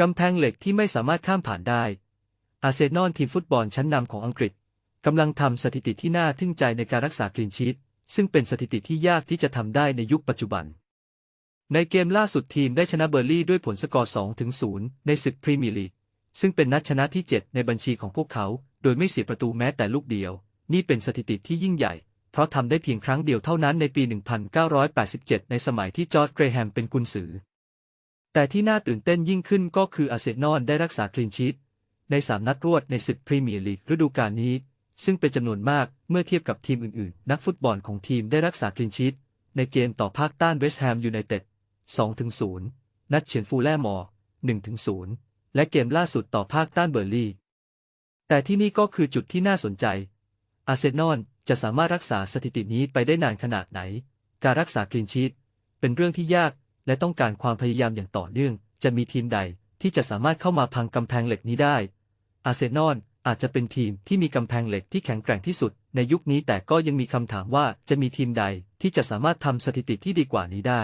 กำแพงเหล็กที่ไม่สามารถข้ามผ่านได้ อาร์เซนอลทีมฟุตบอลชั้นนำของอังกฤษกำลังทำสถิติที่น่าทึ่งใจในการรักษาคลีนชีตซึ่งเป็นสถิติที่ยากที่จะทำได้ในยุคปัจจุบัน ในเกมล่าสุดทีมได้ชนะเบอร์ลี่ด้วยผลสกอร์ 2-0 ในศึกพรีเมียร์ลีก ซึ่งเป็นนัดชนะที่ 7 ในบัญชีของพวกเขา โดยไม่เสียประตูแม้แต่ลูกเดียว นี่เป็นสถิติที่ยิ่งใหญ่ เพราะทำได้เพียงครั้งเดียวเท่านั้นในปี 1987 ในสมัยที่จอร์จเกรแฮมเป็นกุนซือ แต่ที่น่าตื่นเต้นยิ่งขึ้นก็คืออาร์เซนอลได้รักษาคลีนชีตใน3นัดรวดในศึกพรีเมียร์ลีกฤดูกาลนี้ ซึ่งเป็นจำนวนมากเมื่อเทียบกับทีมอื่นๆ นักฟุตบอลของทีมได้รักษาคลีนชีตในเกมต่อภาคต้านเวสต์แฮมยูไนเต็ด 2-0 นัดเฉียนฟูลแลมอร์1-0 และเกมล่าสุดต่อภาคต้านเบอร์ลี่ แต่ที่นี่ก็คือจุดที่น่าสนใจ อาร์เซนอลจะสามารถรักษาสถิตินี้ไปได้นานขนาดไหน การรักษาคลีนชีตเป็นเรื่องที่ยาก และต้องการความพยายามอย่างต่อเนื่อง จะมีทีมใดที่จะสามารถเข้ามาพังกำแพงเหล็กนี้ได้ อาร์เซนอลอาจจะเป็นทีมที่มีกำแพงเหล็กที่แข็งแกร่งที่สุดในยุคนี้แต่ก็ยังมีคำถามว่าจะมีทีมใดที่จะสามารถทำสถิติที่ดีกว่านี้ได้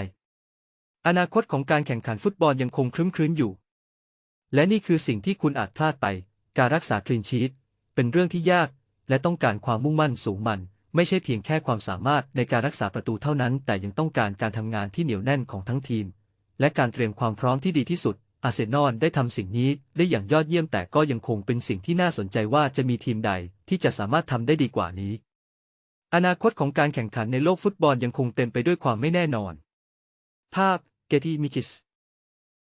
อนาคตของการแข่งขันฟุตบอลยังคงครึ้มครื้นอยู่ และนี่คือสิ่งที่คุณอาจพลาดไป การรักษาคลีนชีตเป็นเรื่องที่ยาก และต้องการความมุ่งมั่นสูงมัน ไม่ใช่เพียงแค่ความสามารถในการรักษาประตูเท่านั้น แต่ยังต้องการการทำงานที่เหนียวแน่นของทั้งทีม และการเตรียมความพร้อมที่ดีที่สุด อาร์เซนอลได้ทำสิ่งนี้ได้อย่างยอดเยี่ยมแต่ก็ยังคงเป็นสิ่งที่น่าสนใจว่าจะมีทีมใดที่จะสามารถทำได้ดีกว่านี้ อนาคตของการแข่งขันในโลกฟุตบอลยังคงเต็มไปด้วยความไม่แน่นอน ภาพ Getty Images